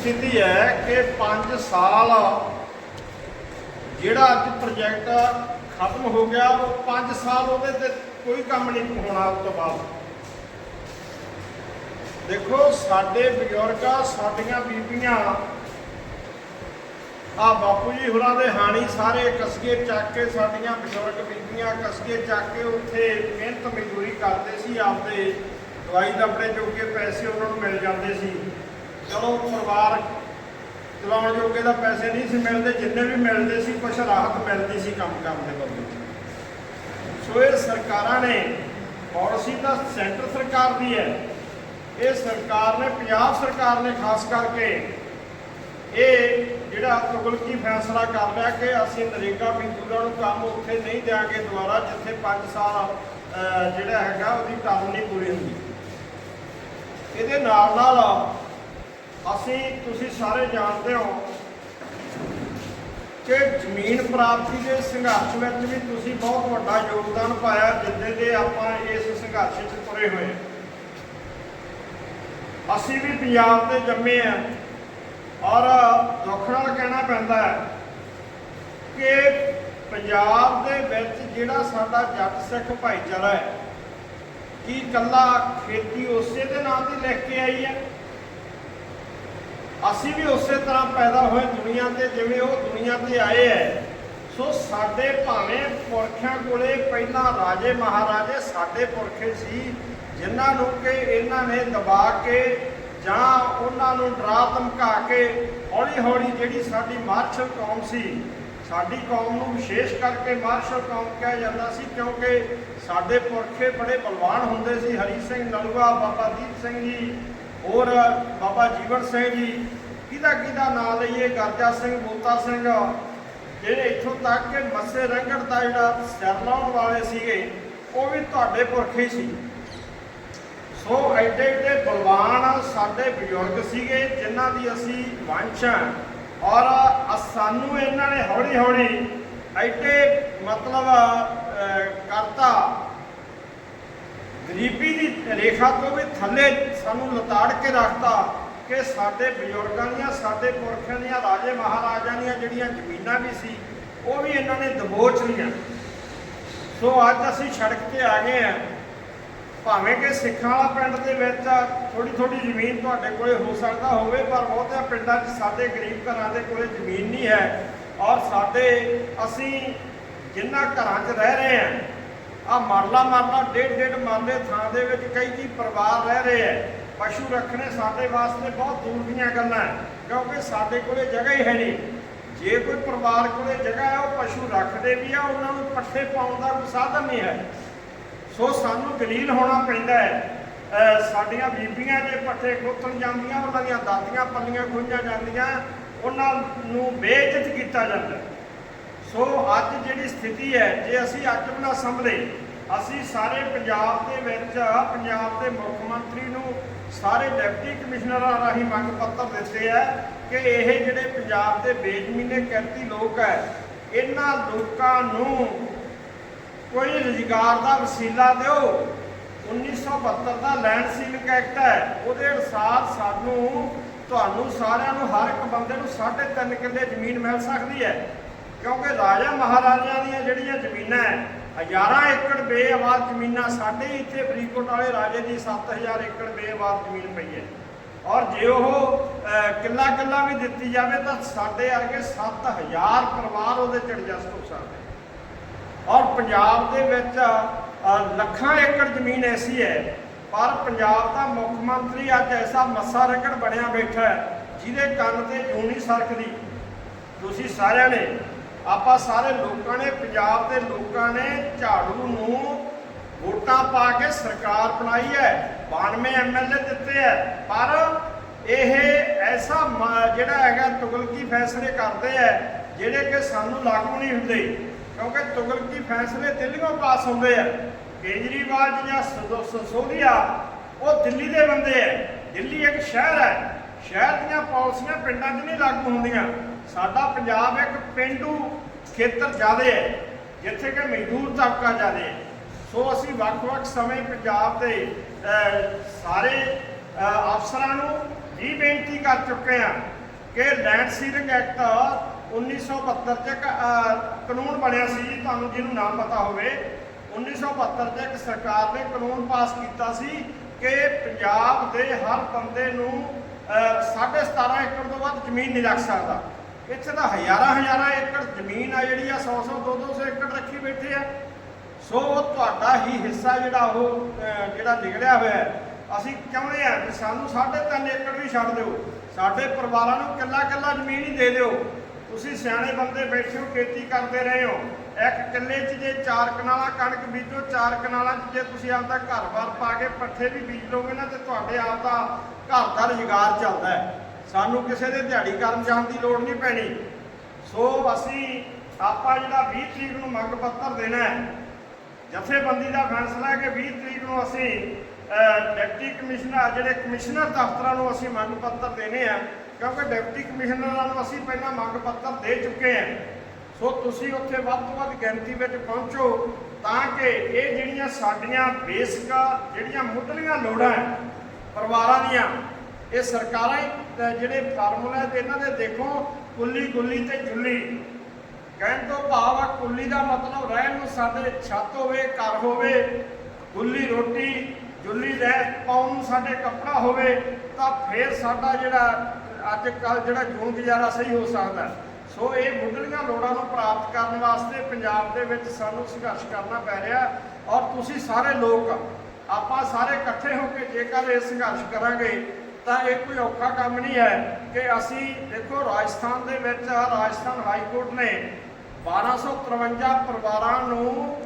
ਸਥਿਤੀ ਹੈ ਕਿ 5 ਸਾਲ ਜਿਹੜਾ ਅੱਜ ਪ੍ਰੋਜੈਕਟ ਖਤਮ ਹੋ ਗਿਆ, ਉਹ 5 ਸਾਲ ਉਹਦੇ ਤੇ ਕੋਈ ਕੰਮ ਨਹੀਂ ਹੋਣਾ ਉਸ ਤੋਂ ਬਾਅਦ। ਦੇਖੋ, ਸਾਡੇ ਬਜ਼ੁਰਗਾਂ, ਸਾਡੀਆਂ ਬੀਬੀਆਂ, ਆ ਬਾਪੂ ਜੀ ਹੁਰਾਂ ਦੇ ਹਾਣੀ ਸਾਰੇ ਕਸਗੇ ਚੱਕ ਕੇ ਸਾਡੀਆਂ ਬਜ਼ੁਰਗ ਬੀਬੀਆਂ ਕਸਗੇ ਚੱਕ ਕੇ ਉੱਥੇ ਮਿਹਨਤ ਮਜ਼ਦੂਰੀ ਕਰਦੇ ਸੀ, ਆਪਦੇ ਦਵਾਈ ਦੱਪੜੇ ਜੋਗੇ ਪੈਸੇ ਉਹਨਾਂ ਨੂੰ ਮਿਲ ਜਾਂਦੇ ਸੀ। ਚਲੋ ਪਰਿਵਾਰ ਚਲਾਉਣ ਜੋਗੇ ਦਾ ਪੈਸੇ ਨਹੀਂ ਸੀ ਮਿਲਦੇ, ਜਿੰਨੇ ਵੀ ਮਿਲਦੇ ਸੀ, ਕੁਛ ਰਾਹਤ ਮਿਲਦੀ ਸੀ ਕੰਮ ਕਰਨ ਦੇ ਬੰਦੇ ਸੋ ਇਹ ਸਰਕਾਰਾਂ ਨੇ, ਪਾਲਿਸੀ ਤਾਂ ਸੈਂਟਰ ਸਰਕਾਰ ਦੀ ਹੈ। ਇਹ ਸਰਕਾਰ ਨੇ, ਪੰਜਾਬ ਸਰਕਾਰ ਨੇ ਖਾਸ ਕਰਕੇ ਇਹ ਜਿਹੜਾ ਤੁਗਲਕੀ ਫੈਸਲਾ ਕਰ ਲਿਆ ਕਿ ਅਸੀਂ ਨਰੇਗਾ ਮਜ਼ਦੂਰਾਂ ਨੂੰ ਕੰਮ ਉੱਥੇ ਨਹੀਂ ਦਿਆਂਗੇ ਦੁਬਾਰਾ, ਜਿੱਥੇ 5 ਸਾਲ ਜਿਹੜਾ ਹੈਗਾ, ਉਹਦੀ ਟਰਮ ਨਹੀਂ ਪੂਰੀ ਹੁੰਦੀ। ਇਹਦੇ ਨਾਲ ਨਾਲ ਅਸੀਂ, ਤੁਸੀਂ ਸਾਰੇ ਜਾਣਦੇ ਹੋ ਕਿ ਜ਼ਮੀਨ ਪ੍ਰਾਪਤੀ ਦੇ ਸੰਘਰਸ਼ ਵਿੱਚ ਵੀ ਤੁਸੀਂ ਬਹੁਤ ਵੱਡਾ ਯੋਗਦਾਨ ਪਾਇਆ, ਜਿੱਦੇ ਦੇ ਆਪਾਂ ਇਸ ਸੰਘਰਸ਼ 'ਚ ਤੁਰੇ ਹੋਏ ਅਸੀਂ ਵੀ ਪੰਜਾਬ ਦੇ ਜੰਮੇ ਆ ਔਰ ਦੁੱਖ ਨਾਲ ਕਹਿਣਾ ਪੈਂਦਾ ਹੈ ਕਿ ਪੰਜਾਬ ਦੇ ਵਿੱਚ ਜਿਹੜਾ ਸਾਡਾ ਜੱਟ ਸਿੱਖ ਭਾਈਚਾਰਾ ਹੈ, ਕੀ ਇਕੱਲਾ ਖੇਤੀ ਉਸੇ ਦੇ ਨਾਂ ਤੇ ਲਿਖ ਕੇ ਆਈ ਹੈ? ਅਸੀਂ ਵੀ ਉਸੇ ਤਰ੍ਹਾਂ ਪੈਦਾ ਹੋਏ ਦੁਨੀਆ ਤੇ ਜਿਵੇਂ ਉਹ ਦੁਨੀਆ ਤੇ ਆਏ ਐ। ਸੋ ਸਾਡੇ ਭਾਵੇਂ ਪੁਰਖਿਆਂ ਕੋਲੇ ਪਹਿਲਾਂ ਰਾਜੇ ਮਹਾਰਾਜੇ ਸਾਡੇ ਪੁਰਖੇ ਸੀ, ਜਿਨ੍ਹਾਂ ਨੂੰ ਕਿ ਇਹਨਾਂ ਨੇ ਦਬਾ ਕੇ ਜਾਂ ਉਹਨਾਂ ਨੂੰ ਡਰਾ ਧਮਕਾ ਕੇ ਹੌਲੀ ਹੌਲੀ ਜਿਹੜੀ ਸਾਡੀ ਮਾਰਸ਼ਲ ਕੌਮ ਸੀ, ਸਾਡੀ ਕੌਮ ਨੂੰ ਵਿਸ਼ੇਸ਼ ਕਰਕੇ ਮਾਰਸ਼ਲ ਕੌਮ ਕਿਹਾ ਜਾਂਦਾ ਸੀ, ਕਿਉਂਕਿ ਸਾਡੇ ਪੁਰਖੇ ਬੜੇ ਬਲਵਾਨ ਹੁੰਦੇ ਸੀ। ਹਰੀ ਸਿੰਘ ਨਲੂਆ, ਬਾਬਾ ਦੀਪ ਸਿੰਘ ਜੀ ਹੋਰ ਬਾਬਾ ਜੀਵਨ ਸਿੰਘ ਜੀ, ਕਿਹਦਾ ਕਿਹਦਾ ਨਾਂ ਲਈਏ? ਗਰਜਾ ਸਿੰਘ, ਮੋਤਾ ਸਿੰਘ, ਜਿਹੜੇ ਇੱਥੋਂ ਤੱਕ ਕਿ ਮੱਸੇ ਰੰਗੜ ਦਾ ਜਿਹੜਾ ਸਿਰ ਲਾਉਣ ਵਾਲੇ ਸੀਗੇ, ਉਹ ਵੀ ਤੁਹਾਡੇ ਪੁਰਖੇ ਸੀ। ਸੋ ਐਡੇ ਐਡੇ ਬਲਵਾਨ ਸਾਡੇ ਬਜ਼ੁਰਗ ਸੀਗੇ, ਜਿਨ੍ਹਾਂ ਦੀ ਅਸੀਂ ਵੰਸ਼ ਹਾਂ ਔਰ ਸਾਨੂੰ ਇਹਨਾਂ ਨੇ ਹੌਲੀ ਹੌਲੀ ਐਡੇ ਮਤਲਬ ਕਰਤਾ। ਗਰੀਬੀ ਦੀ ਰੇਖਾ ਤੋਂ ਵੀ ਥੱਲੇ ਸਾਨੂੰ ਲਤਾੜ ਕੇ ਰੱਖਤਾ ਕਿ ਸਾਡੇ ਬਜ਼ੁਰਗਾਂ ਦੀਆਂ, ਸਾਡੇ ਪੁਰਖਾਂ ਦੀਆਂ, ਰਾਜੇ ਮਹਾਰਾਜਾਂ ਦੀਆਂ ਜਿਹੜੀਆਂ ਜ਼ਮੀਨਾਂ ਵੀ ਸੀ, ਉਹ ਵੀ ਇਹਨਾਂ ਨੇ ਦਬੋਚ ਲਈਆਂ। ਸੋ ਅੱਜ ਅਸੀਂ ਸੜਕ ਤੇ ਆ ਗਏ ਆ ਭਾਵੇਂ ਕਿ ਸਿੱਖਾਂ ਵਾਲਾ ਪਿੰਡ ਦੇ ਵਿੱਚ ਥੋੜੀ ਥੋੜੀ ਜ਼ਮੀਨ ਤੁਹਾਡੇ ਕੋਲੇ ਹੋ ਸਕਦਾ ਹੋਵੇ, ਪਰ ਬਹੁਤਿਆਂ ਪਿੰਡਾਂ 'ਚ ਸਾਡੇ ਗਰੀਬ ਘਰਾਂ ਦੇ ਕੋਲੇ ਜ਼ਮੀਨ ਨਹੀਂ ਹੈ। ਔਰ ਸਾਡੇ, ਅਸੀਂ ਜਿਨ੍ਹਾਂ ਘਰਾਂ 'ਚ ਰਹਿ ਰਹੇ ਆ ਆ ਮਰਲਾ ਮਰਲਾ ਡੇਢ ਡੇਢ ਮਰਲੇ ਥਾਂ ਦੇ ਵਿੱਚ ਕਈ ਜੀ ਪਰਿਵਾਰ ਰਹਿ ਰਹੇ ਆ ਪਸ਼ੂ ਰੱਖਣੇ ਸਾਡੇ ਵਾਸਤੇ ਬਹੁਤ ਦੂਰ ਦੀਆਂ ਗੱਲਾਂ ਕਿਉਂਕਿ ਸਾਡੇ ਕੋਲੇ ਜਗ੍ਹਾ ਹੀ ਹੈ ਨਹੀਂ। ਜੇ ਕੋਈ ਪਰਿਵਾਰ ਕੋਲੇ ਜਗ੍ਹਾ ਹੈ, ਉਹ ਪਸ਼ੂ ਰੱਖਦੇ ਵੀ ਆ, ਉਹਨਾਂ ਨੂੰ ਪੱਠੇ ਪਾਉਣ ਦਾ ਕੋਈ ਸਾਧਨ ਨਹੀਂ ਹੈ। ਸੋ ਸਾਨੂੰ ਦਲੀਲ ਹੋਣਾ ਪੈਂਦਾ ਹੈ ਸਾਡੀਆਂ ਬੀਬੀਆਂ ਜੇ ਪੱਠੇ ਖੋਤਣ ਜਾਂਦੀਆਂ, ਉਹਨਾਂ ਦੀਆਂ ਦਾਦੀਆਂ ਪੱਲੀਆਂ ਖੋਈਆਂ ਜਾਂਦੀਆਂ, ਉਹਨਾਂ ਨੂੰ ਬੇਇੱਜ਼ਤ ਕੀਤਾ ਜਾਂਦਾ ਸੋ ਅੱਜ ਜਿਹੜੀ ਸਥਿਤੀ ਹੈ, ਜੇ ਅਸੀਂ ਅੱਜ ਵੀ ਨਾ ਸੰਭਲੇ, ਅਸੀਂ ਸਾਰੇ ਪੰਜਾਬ ਦੇ ਵਿੱਚ, ਪੰਜਾਬ ਦੇ ਮੁੱਖ ਮੰਤਰੀ ਨੂੰ ਸਾਰੇ ਡਿਪਟੀ ਕਮਿਸ਼ਨਰਾਂ ਰਾਹੀਂ ਮੰਗ ਪੱਤਰ ਦਿੱਤੇ ਹੈ ਕਿ ਇਹ ਜਿਹੜੇ ਪੰਜਾਬ ਦੇ ਬੇਜ਼ਮੀਨੇ ਕਿਰਤੀ ਲੋਕ ਹੈ, ਇਹਨਾਂ ਲੋਕਾਂ ਨੂੰ ਕੋਈ ਰੁਜ਼ਗਾਰ ਦਾ ਵਸੀਲਾ ਦਿਓ। 1972 ਦਾ ਲੈਂਡ ਸੀਲਿੰਗ ਐਕਟ ਹੈ, ਉਹਦੇ ਅਨੁਸਾਰ ਸਾਨੂੰ, ਤੁਹਾਨੂੰ ਸਾਰਿਆਂ ਨੂੰ, ਹਰ ਇੱਕ ਬੰਦੇ ਨੂੰ 3.5 ਕਿੱਲੇ ਜ਼ਮੀਨ ਮਿਲ ਸਕਦੀ ਹੈ। ਕਿਉਂਕਿ ਰਾਜਾ ਮਹਾਰਾਜਿਆਂ ਦੀਆਂ ਜਿਹੜੀਆਂ ਜ਼ਮੀਨਾਂ ਹੈ, ਹਜ਼ਾਰਾਂ ਏਕੜ ਬੇਆਬਾਦ ਜ਼ਮੀਨਾਂ, ਸਾਡੇ ਹੀ ਇੱਥੇ ਫਰੀਦਕੋਟ ਵਾਲੇ ਰਾਜੇ ਦੀ 7000 ਏਕੜ ਬੇਆਬਾਦ ਜ਼ਮੀਨ ਪਈ ਹੈ। ਔਰ ਜੇ ਉਹ ਕਿੱਲਾ ਕਿੱਲਾ ਵੀ ਦਿੱਤੀ ਜਾਵੇ ਤਾਂ ਸਾਡੇ ਵਰਗੇ 7000 ਪਰਿਵਾਰ ਉਹਦੇ ਚ ਐਡਜਸਟ ਹੋ ਸਕਦੇ ਔਰ ਪੰਜਾਬ ਦੇ ਵਿੱਚ ਲੱਖਾਂ ਏਕੜ ਜ਼ਮੀਨ ਐਸੀ ਹੈ, ਪਰ ਪੰਜਾਬ ਦਾ ਮੁੱਖ ਮੰਤਰੀ ਅੱਜ ਐਸਾ ਮੱਸਾ ਰਗੜ ਬਣਿਆ ਬੈਠਾ ਹੈ, ਜਿਹਦੇ ਕੰਨ ਤੇ ਜੂੰ ਨਹੀਂ ਸਰਕਦੀ ਤੁਸੀਂ ਸਾਰਿਆਂ ਨੇ ਆਪਾਂ ਸਾਰੇ ਲੋਕਾਂ ਨੇ, ਪੰਜਾਬ ਦੇ ਲੋਕਾਂ ਨੇ ਝਾੜੂ ਨੂੰ ਵੋਟਾਂ ਪਾ ਕੇ ਸਰਕਾਰ ਬਣਾਈ ਹੈ। 92 ਐਮਐਲਏ ਦਿੱਤੇ ਹੈ। ਪਰ ਇਹ ਐਸਾ ਜਿਹੜਾ ਹੈਗਾ ਤੁਗਲਕੀ ਫੈਸਲੇ ਕਰਦੇ ਹੈ, ਜਿਹੜੇ ਕਿ ਸਾਨੂੰ ਲਾਗੂ ਨਹੀਂ ਹੁੰਦੇ। ਕਿਉਂਕਿ ਤੁਗਲਕੀ ਫੈਸਲੇ ਦਿੱਲੀੋਂ ਪਾਸ ਹੁੰਦੇ ਆ। ਕੇਜਰੀਵਾਲ ਜੀ ਜਾਂ ਸਸੋਦੀਆ, ਉਹ ਦਿੱਲੀ ਦੇ ਬੰਦੇ ਹੈ। ਦਿੱਲੀ ਇੱਕ ਸ਼ਹਿਰ ਹੈ। ਸ਼ਹਿਰ ਦੀਆਂ ਪਾਲਿਸੀਆਂ ਪਿੰਡਾਂ 'ਚ ਨਹੀਂ ਲਾਗੂ ਹੁੰਦੀਆਂ। ਸਾਡਾ ਪੰਜਾਬ ਇੱਕ ਪਿੰਡੂ ਖੇਤਰ ਜ਼ਿਆਦੇ ਹੈ ਜਿੱਥੇ ਕਿ ਮਜ਼ਦੂਰ ਤਬਕਾ ਜ਼ਿਆਦੇ ਹੈ। ਸੋ ਅਸੀਂ ਵੱਖ-ਵੱਖ ਸਮੇਂ ਪੰਜਾਬ ਦੇ ਸਾਰੇ ਅਫਸਰਾਂ ਨੂੰ ਵੀ ਬੇਨਤੀ ਕਰ ਚੁੱਕੇ ਹਾਂ ਕਿ ਲੈਂਡ ਸੀਲਿੰਗ ਐਕਟ 1972 ਚ ਇੱਕ ਕਾਨੂੰਨ ਬਣਿਆ ਸੀ ਜੀ ਤੁਹਾਨੂੰ ਜਿਹਨੂੰ ਨਾਮ ਪਤਾ ਹੋਵੇ 1972 ਚ ਇੱਕ ਸਰਕਾਰ ਨੇ ਕਾਨੂੰਨ ਪਾਸ ਕੀਤਾ ਸੀ ਕਿ ਪੰਜਾਬ ਦੇ ਹਰ ਬੰਦੇ ਨੂੰ ਅਹ, ਸਾਢੇ 17 ਏਕੜ ਤੋਂ ਵੱਧ ਜ਼ਮੀਨ ਨਹੀਂ ਰੱਖ ਸਕਦਾ। ਇੱਥੇ ਤਾਂ ਹਜ਼ਾਰਾਂ ਹਜ਼ਾਰਾਂ ਏਕੜ ਜ਼ਮੀਨ ਆ ਜਿਹੜੀ ਆ 100 100 200 ਏਕੜ ਰੱਖੀ ਬੈਠੇ ਆ। ਸੋ ਉਹ ਤੁਹਾਡਾ ਹੀ ਹਿੱਸਾ ਜਿਹੜਾ ਉਹ ਜਿਹੜਾ ਨਿਕਲਿਆ ਹੋਇਆ ਅਸੀਂ ਚਾਹੁੰਦੇ ਆ ਕਿ ਸਾਨੂੰ 3.5 ਏਕੜ ਵੀ ਛੱਡ ਦਿਓ। ਸਾਡੇ ਪਰਿਵਾਰਾਂ ਨੂੰ ਕਿੱਲਾ ਕਿੱਲਾ ਜ਼ਮੀਨ ਹੀ ਦੇ ਦਿਓ। ਤੁਸੀਂ ਸਿਆਣੇ ਬੰਦੇ ਬੈਠੇ ਹੋ, ਖੇਤੀ ਕਰਦੇ ਰਹੇ ਹੋ। ਇੱਕ ਕਿੱਲੇ 'ਚ ਜੇ ਚਾਰ ਕਨਾਲਾਂ ਕਣਕ ਬੀਜੋ, ਚਾਰ ਕਨਾਲਾਂ 'ਚ ਜੇ ਤੁਸੀਂ ਆਪਦਾ ਘਰ-ਬਾਰ ਪਾ ਕੇ ਪੱਠੇ ਵੀ ਬੀਜ ਲਓਗੇ ਨਾ, ਤੇ ਤੁਹਾਡੇ ਆਪ ਦਾ ਘਰ ਦਾ ਰੁਜ਼ਗਾਰ ਚੱਲਦਾ ਹੈ। ਸਾਨੂੰ ਕਿਸੇ ਦੇ ਦਿਹਾੜੀ ਕਰਨ ਜਾਣ ਦੀ ਲੋੜ ਨਹੀਂ ਪੈਣੀ। ਸੋ ਅਸੀਂ ਆਪਾਂ ਜਿਹੜਾ 20 ਤਰੀਕ ਨੂੰ ਮੰਗ ਪੱਤਰ ਦੇਣਾ ਹੈ, ਜਥੇਬੰਦੀ ਦਾ ਫੈਸਲਾ ਹੈ ਕਿ 20 ਤਰੀਕ ਨੂੰ ਅਸੀਂ ਡਿਪਟੀ ਕਮਿਸ਼ਨਰ, ਜਿਹੜੇ ਕਮਿਸ਼ਨਰ ਦਫ਼ਤਰਾਂ ਨੂੰ ਅਸੀਂ ਮੰਗ ਪੱਤਰ ਦੇਣੇ ਆ, ਕਿਉਂਕਿ ਡਿਪਟੀ ਕਮਿਸ਼ਨਰਾਂ ਨੂੰ ਅਸੀਂ ਪਹਿਲਾਂ ਮੰਗ ਪੱਤਰ ਦੇ ਚੁੱਕੇ ਹਾਂ ਸੋ ਤੁਸੀਂ ਉੱਥੇ ਵੱਧ ਤੋਂ ਵੱਧ ਗਿਣਤੀ ਵਿੱਚ ਪਹੁੰਚੋ ਤਾਂ ਕਿ ਇਹ ਜਿਹੜੀਆਂ ਸਾਡੀਆਂ ਬੇਸਿਕ, ਜਿਹੜੀਆਂ ਮੁੱਢਲੀਆਂ ਲੋੜਾਂ ਪਰਿਵਾਰਾਂ ਦੀਆਂ ਇਹ ਸਰਕਾਰਾਂ ਹੀ ਜਿਹੜੇ ਫਾਰਮੂਲਾ ਤੇ ਇਹਨਾਂ ਦੇ ਦੇਖੋ, ਕੁੱਲੀ ਗੁੱਲੀ ਤੇ ਜੁੱਲੀ। ਕਹਿਣ ਤੋਂ ਭਾਵ ਆ, ਕੁੱਲੀ ਦਾ ਮਤਲਬ ਰਹਿਣ ਨੂੰ ਸਾਡੇ ਛੱਤ ਹੋਵੇ, ਘਰ ਹੋਵੇ ਗੁੱਲੀ ਰੋਟੀ, ਜੁੱਲੀ ਰਹਿ ਪਾਉਣ ਨੂੰ ਸਾਡੇ ਕੱਪੜਾ ਹੋਵੇ, ਤਾਂ ਫਿਰ ਸਾਡਾ ਜਿਹੜਾ ਅੱਜ ਕੱਲ ਜਿਹੜਾ ਜੂਨ ਗੁਜ਼ਾਰਾ ਸਹੀ ਹੋ ਸਕਦਾ। ਸੋ ਇਹ ਮੁੱਢਲੀਆਂ ਲੋੜਾਂ ਨੂੰ ਪ੍ਰਾਪਤ ਕਰਨ ਵਾਸਤੇ ਪੰਜਾਬ ਦੇ ਵਿੱਚ ਸਾਨੂੰ ਸੰਘਰਸ਼ ਕਰਨਾ ਪੈ ਰਿਹਾ ਔਰ ਤੁਸੀਂ ਸਾਰੇ ਲੋਕ, ਆਪਾਂ ਸਾਰੇ ਇਕੱਠੇ ਹੋ ਕੇ ਜੇਕਰ ਇਹ ਸੰਘਰਸ਼ ਕਰਾਂਗੇ ਤਾਂ ਇਹ ਕੋਈ ਔਖਾ ਕੰਮ ਨਹੀਂ ਹੈ ਕਿ ਅਸੀਂ ਦੇਖੋ ਰਾਜਸਥਾਨ ਦੇ ਵਿੱਚ ਰਾਜਸਥਾਨ ਹਾਈ ਕੋਰਟ ਨੇ 1253 ਪਰਿਵਾਰਾਂ ਨੂੰ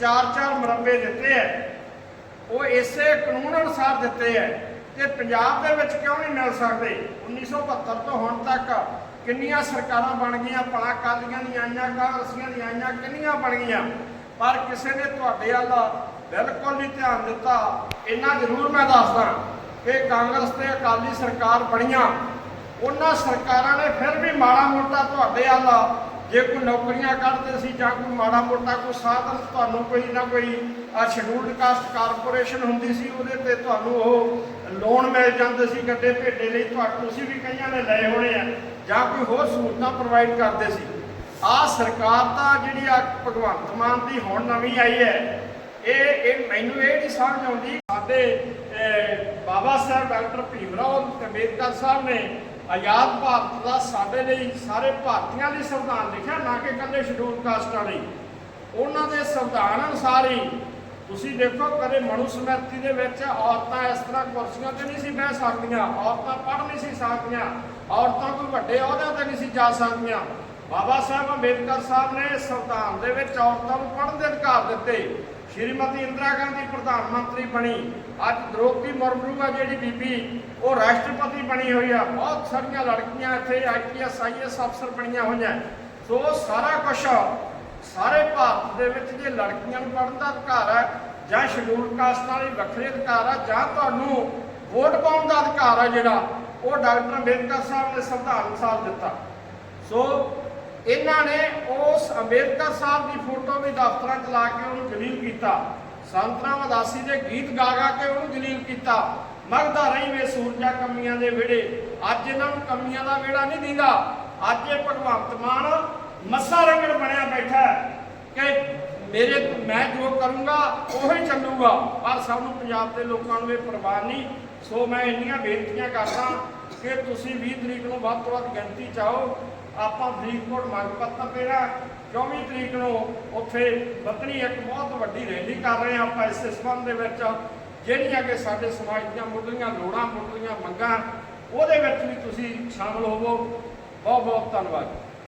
ਚਾਰ ਚਾਰ ਮਰੱਬੇ ਦਿੱਤੇ ਹੈ। ਉਹ ਇਸੇ ਕਾਨੂੰਨ ਅਨੁਸਾਰ ਦਿੱਤੇ ਹੈ ਤੇ ਪੰਜਾਬ ਦੇ ਵਿੱਚ ਕਿਉਂ ਨਹੀਂ ਮਿਲ ਸਕਦੇ? 1972 ਤੋਂ ਹੁਣ ਤੱਕ ਕਿੰਨੀਆਂ ਸਰਕਾਰਾਂ ਬਣ ਗਈਆਂ? ਭਲਾ ਕਾਲੀਆਂ ਦੀਆਂ, ਆਈਆਂ ਕਾਂਗਰਸੀਆਂ ਦੀਆਂ, ਆਈਆਂ ਕਿੰਨੀਆਂ ਬਣ ਗਈਆਂ? ਪਰ ਕਿਸੇ ਨੇ ਤੁਹਾਡੇ ਵੱਲ ਬਿਲਕੁਲ ਨਹੀਂ ਧਿਆਨ ਦਿੱਤਾ। ਇੰਨਾ ਜ਼ਰੂਰ ਮੈਂ ਦੱਸਦਾ। ਕਿ ਕਾਂਗਰਸ ਤੇ ਅਕਾਲੀ ਸਰਕਾਰ ਬਣੀਆਂ। ਉਹਨਾਂ ਸਰਕਾਰਾਂ ਨੇ ਫਿਰ ਵੀ ਮਾੜਾ ਮੋਟਾ ਤੁਹਾਡੇ ਵੱਲ ਜੇ ਕੋਈ ਨੌਕਰੀਆਂ ਕੱਢਦੇ ਸੀ ਜਾਂ ਕੋਈ ਮਾੜਾ ਮੋਟਾ ਕੋਈ ਸਾਧਨ ਤੁਹਾਨੂੰ ਕੋਈ ਨਾ ਕੋਈ ਸ਼ਡਿਊਲਡ ਕਾਸਟ ਕਾਰਪੋਰੇਸ਼ਨ ਹੁੰਦੀ ਸੀ, ਉਹਦੇ ਤੇ ਤੁਹਾਨੂੰ ਉਹ ਲੋਨ ਮਿਲ ਜਾਂਦੇ ਸੀ, ਗੱਡੇ ਭੇਡੇ ਲਈ ਤੁਹਾਨੂੰ ਤੁਸੀਂ ਵੀ ਕਈਆਂ ਨੇ ਲਏ ਹੋਣੇ ਆ, ਜਾਂ ਕੋਈ ਹੋਰ ਸਹੂਲਤਾਂ ਪ੍ਰੋਵਾਈਡ ਕਰਦੇ ਸੀ। ਆ ਸਰਕਾਰ ਤਾਂ ਜਿਹੜੀ ਆ ਭਗਵੰਤ ਮਾਨ ਦੀ ਹੁਣ ਨਵੀਂ ਆਈ ਹੈ ਇਹ ਇਹ ਮੈਨੂੰ ਇਹ ਨਹੀਂ ਸਮਝ ਆਉਂਦੀ। ਸਾਡੇ ਬਾਬਾ ਸਾਹਿਬ ਡਾਕਟਰ ਭੀਮ ਰਾਓ ਅੰਬੇਦਕਰ ਸਾਹਿਬ ਨੇ ਆਜ਼ਾਦ ਭਾਰਤ ਦਾ ਸਾਡੇ ਲਈ ਸਾਰੇ ਭਾਰਤੀਆਂ ਲਈ ਸੰਵਿਧਾਨ ਲਿਖਿਆ, ਨਾ ਕਿ ਇਕੱਲੇ ਸ਼ਡਿਊਲ ਕਾਸਟਾਂ ਲਈ। ਉਹਨਾਂ ਦੇ ਸੰਵਿਧਾਨ ਅਨੁਸਾਰ ਹੀ ਤੁਸੀਂ ਦੇਖੋ, ਕਦੇ ਮਨੂ ਦੇ ਵਿੱਚ ਔਰਤਾਂ ਇਸ ਤਰ੍ਹਾਂ ਕੁਰਸੀਆਂ ਤੇ ਨਹੀਂ ਸੀ ਬਹਿ ਸਕਦੀਆਂ, ਔਰਤਾਂ ਪੜ੍ਹ ਨਹੀਂ ਸੀ ਸਕਦੀਆਂ, ਔਰਤਾਂ ਕੋਈ ਵੱਡੇ ਅਹੁਦਿਆਂ ਤੇ ਨਹੀਂ ਸੀ ਜਾ ਸਕਦੀਆਂ। ਬਾਬਾ ਸਾਹਿਬ ਅੰਬੇਦਕਰ ਸਾਹਿਬ ਨੇ ਸੰਵਿਧਾਨ ਦੇ ਵਿੱਚ ਔਰਤਾਂ ਨੂੰ ਪੜ੍ਹਨ ਦੇ ਅਧਿਕਾਰ ਦਿੱਤੇ। ਸ਼੍ਰੀਮਤੀ ਇੰਦਰਾ ਗਾਂਧੀ ਪ੍ਰਧਾਨ ਮੰਤਰੀ ਬਣੀ। ਅੱਜ ਦ੍ਰੋਪਦੀ ਮੁਰਮੂ ਆ ਜਿਹੜੀ ਬੀਬੀ, ਉਹ ਰਾਸ਼ਟਰਪਤੀ ਬਣੀ ਹੋਈ ਆ। ਬਹੁਤ ਸਾਰੀਆਂ ਲੜਕੀਆਂ ਇੱਥੇ ਆਈਪੀਐਸ ਆਈਐਸ ਅਫਸਰ ਬਣੀਆਂ ਹੋਈਆਂ। ਸੋ ਸਾਰਾ ਕੁਝ ਸਾਰੇ ਭਾਰਤ ਦੇ ਵਿੱਚ ਜੇ ਲੜਕੀਆਂ ਨੂੰ ਪੜ੍ਹਨ ਦਾ ਅਧਿਕਾਰ ਹੈ ਜਾਂ ਸ਼ਡਿਊਲ ਕਾਸਟਾਂ ਲਈ ਵੱਖਰੇ ਅਧਿਕਾਰ ਆ, ਜਾਂ ਤੁਹਾਨੂੰ ਵੋਟ ਪਾਉਣ ਦਾ ਅਧਿਕਾਰ ਆ ਜਿਹੜਾ, ਉਹ ਡਾਕਟਰ ਅੰਬੇਦਕਰ ਸਾਹਿਬ ਨੇ ਸੰਵਿਧਾਨ ਅਨੁਸਾਰ ਦਿੱਤਾ। ਸੋ ਇਹਨਾਂ ਨੇ ਉਸ ਅੰਬੇਦਕਰ ਸਾਹਿਬ ਦੀ ਫੋਟੋ ਵੀ ਦਫ਼ਤਰਾਂ 'ਚ ਲਾ ਕੇ ਉਹਨੂੰ ਜਲੀਲ ਕੀਤਾ। ਸੰਤਰਾ ਉਦਾਸੀ ਦੇ ਗੀਤ ਗਾ ਗਾ ਕੇ ਉਹਨੂੰ ਜਲੀਲ ਕੀਤਾ। ਮਗਦਾ ਰਹੀ ਵੇ ਸੂਰਜਾ ਕਮੀਆਂ ਦੇ ਵਿਹੜੇ। ਅੱਜ ਇਹਨਾਂ ਨੂੰ ਕਮੀਆਂ ਦਾ ਵਿਹੜਾ ਨਹੀਂ ਦਿੰਦਾ। ਅੱਜ ਇਹ ਭਗਵੰਤ ਮਾਨ ਮੱਸਾ ਰੰਗੜ ਬਣਿਆ ਬੈਠਾ ਕਿ ਮੇਰੇ ਮੈਂ ਜੋ ਕਰੂੰਗਾ, ਉਹੀ ਚੱਲੂਗਾ। ਪਰ ਸਭ ਨੂੰ ਪੰਜਾਬ ਦੇ ਲੋਕਾਂ ਨੂੰ ਇਹ ਪਰਵਾਹ ਨਹੀਂ। ਸੋ ਮੈਂ ਇੰਨੀਆਂ ਬੇਨਤੀਆਂ ਕਰਦਾ ਕਿ ਤੁਸੀਂ 20 ਤਰੀਕ ਨੂੰ ਵੱਧ ਤੋਂ ਵੱਧ ਗਿਣਤੀ ਚਾਹੋ ਆਪਾਂ ਫਰੀਦਕੋਟ ਮੰਗ ਪੱਤਰ ਦੇਣਾ 24 ਤਰੀਕ ਨੂੰ ਉੱਥੇ ਵਤਨੀ ਇੱਕ ਬਹੁਤ ਵੱਡੀ ਰੈਲੀ ਕਰ ਰਹੇ ਹਾਂ ਆਪਾਂ ਇਸ ਸੰਬੰਧ ਦੇ ਵਿੱਚ, ਜਿਹੜੀਆਂ ਕਿ ਸਾਡੇ ਸਮਾਜ ਦੀਆਂ ਮੁੱਢਲੀਆਂ ਲੋੜਾਂ, ਮੁੱਢਲੀਆਂ ਮੰਗਾਂ, ਉਹਦੇ ਵਿੱਚ ਵੀ ਤੁਸੀਂ ਸ਼ਾਮਲ ਹੋਵੋ। ਬਹੁਤ ਬਹੁਤ ਧੰਨਵਾਦ।